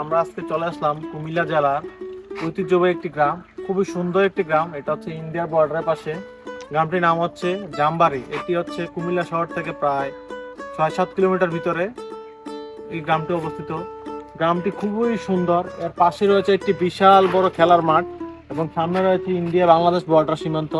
আমরা আজকে চলে আসলাম কুমিল্লা জেলার ঐতিহ্যবাহী একটি গ্রাম, খুবই সুন্দর একটি গ্রাম। এটা হচ্ছে ইন্ডিয়ার বর্ডারের পাশে। গ্রামটির নাম হচ্ছে জামবাড়ি। এটি হচ্ছে কুমিল্লা শহর থেকে প্রায় ছয় সাত কিলোমিটার ভিতরে এই গ্রামটি অবস্থিত। গ্রামটি খুবই সুন্দর। এর পাশে রয়েছে একটি বিশাল বড় খেলার মাঠ এবং সামনে রয়েছে ইন্ডিয়া বাংলাদেশ বর্ডার সীমান্ত।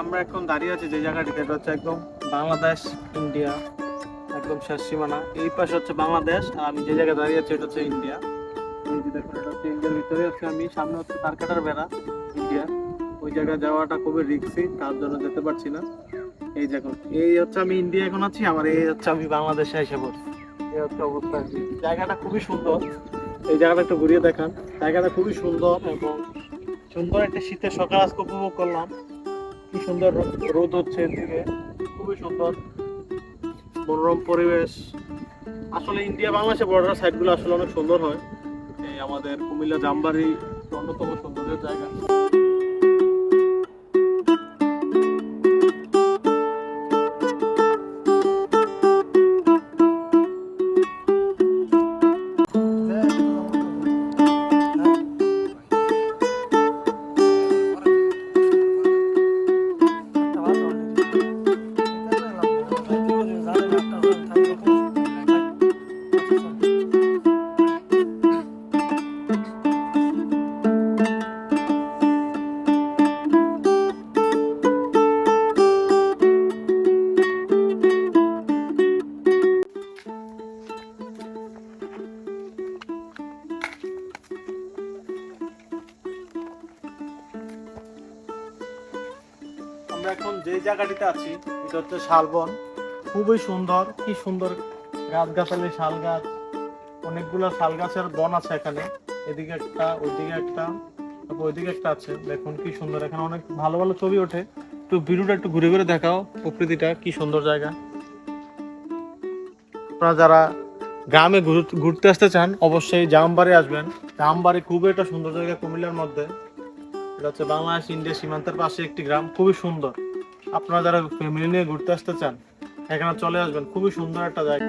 আমরা এখন দাঁড়িয়ে আছি যে জায়গাটিতে, এটা হচ্ছে একদম বাংলাদেশ, ইন্ডিয়া, একদম শেষ সীমানা। এই পাশে হচ্ছে বাংলাদেশ, আর আমি যে জায়গায় দাঁড়িয়ে আছি, এটা হচ্ছে ইন্ডিয়া। ইন্ডিয়ার ভিতরে হচ্ছে আমি, সামনে হচ্ছে তারকাটার বেড়া, ইন্ডিয়া। ওই জায়গায় যাওয়াটা খুবই রিক্সি তার জন্য যেতে পারছি না। এই দেখুন এই হচ্ছে আমি ইন্ডিয়া এখন আছি আমার এই হচ্ছে আমি বাংলাদেশে এসে পড়ছি। এই হচ্ছে অবস্থা জায়গাটা খুবই সুন্দর। এই জায়গাটা একটু ঘুরিয়ে দেখান। জায়গাটা খুবই সুন্দর এবং সুন্দর একটা শীতের সকাল আজকে উপভোগ করলাম। কি সুন্দর রোদ- রোদ হচ্ছে এদিকে। খুবই সুন্দর। মনোরম পরিবেশ। আসলে ইন্ডিয়া বাংলাদেশের বর্ডার সাইডগুলো আসলে অনেক সুন্দর হয়। এই আমাদের কুমিল্লা, জামবাড়ি অন্যতম সৌন্দর্যের জায়গা। আমরা এখন যে জায়গাটিতে আছি, এটা হচ্ছে শালবন। খুবই সুন্দর, কি সুন্দর গাছ গাছালি শাল গাছ অনেকগুলো শাল গাছের বন আছে এখানে। এদিকে একটা, ওইদিকে একটা, তারপর ওইদিকে একটা আছে। দেখুন কি সুন্দর, এখানে অনেক ভালো ভালো ছবি ওঠে। একটু ভিডিওটা একটু ঘুরে ঘুরে দেখাও প্রকৃতিটা, কি সুন্দর জায়গা। আপনারা যারা গ্রামে ঘুর- ঘুরতে আসতে চান, অবশ্যই জামবাড়ি আসবেন। জামবাড়ি খুবই একটা সুন্দর জায়গা কুমিল্লার মধ্যে। এটা হচ্ছে বাংলাদেশ, ইন্ডিয়া সীমান্তের পাশে একটি গ্রাম, খুবই সুন্দর। আপনারা যারা ফ্যামিলি নিয়ে ঘুরতে আসতে চান, এখানে চলে আসবেন, খুবই সুন্দর একটা জায়গা।